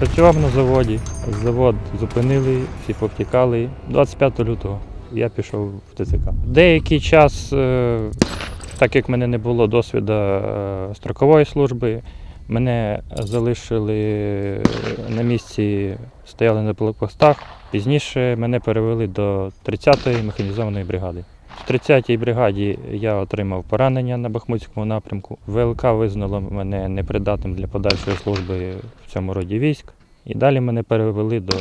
Працював на заводі. Завод зупинили, всі повтікали. 25 лютого я пішов в ТЦК. Деякий час, е, так як в мене не було досвіду е, строкової служби, мене залишили на місці, стояли на блокпостах. Пізніше мене перевели до 30-ї механізованої бригади. В 30-й бригаді я отримав поранення на Бахмутському напрямку. ВЛК визнало мене непридатним для подальшої служби в цьому роді військ. І далі мене перевели до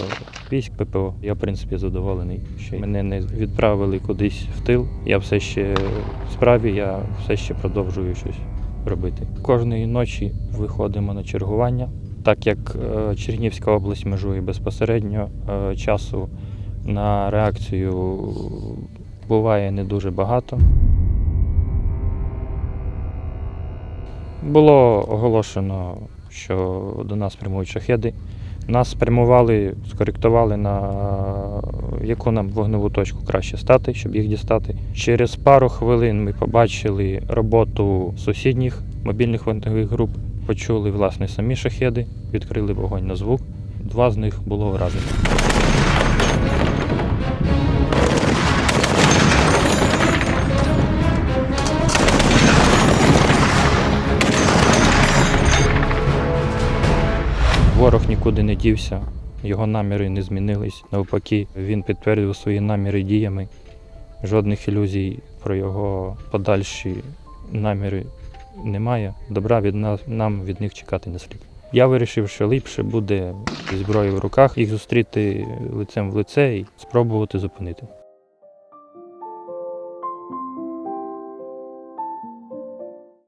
військ ППО. Я, в принципі, задоволений, що мене не відправили кудись в тил. Я все ще в справі, я все ще продовжую щось робити. Кожної ночі виходимо на чергування. Так як е, Чернігівська область межує безпосередньо, е, часу на реакцію буває не дуже багато. Було оголошено, що до нас прямують шахеди. Нас спрямували, скоректували на яку нам вогневу точку краще стати, щоб їх дістати. Через пару хвилин ми побачили роботу сусідніх мобільних вогневих груп, почули власне самі шахеди, відкрили вогонь на звук. Два з них було вражено. Ворог нікуди не дівся, його наміри не змінились. Навпаки, він підтвердив свої наміри діями. Жодних ілюзій про його подальші наміри немає. Добра від нас нам від них чекати не слід. Я вирішив, що ліпше буде зі зброєю в руках їх зустріти лицем в лице і спробувати зупинити.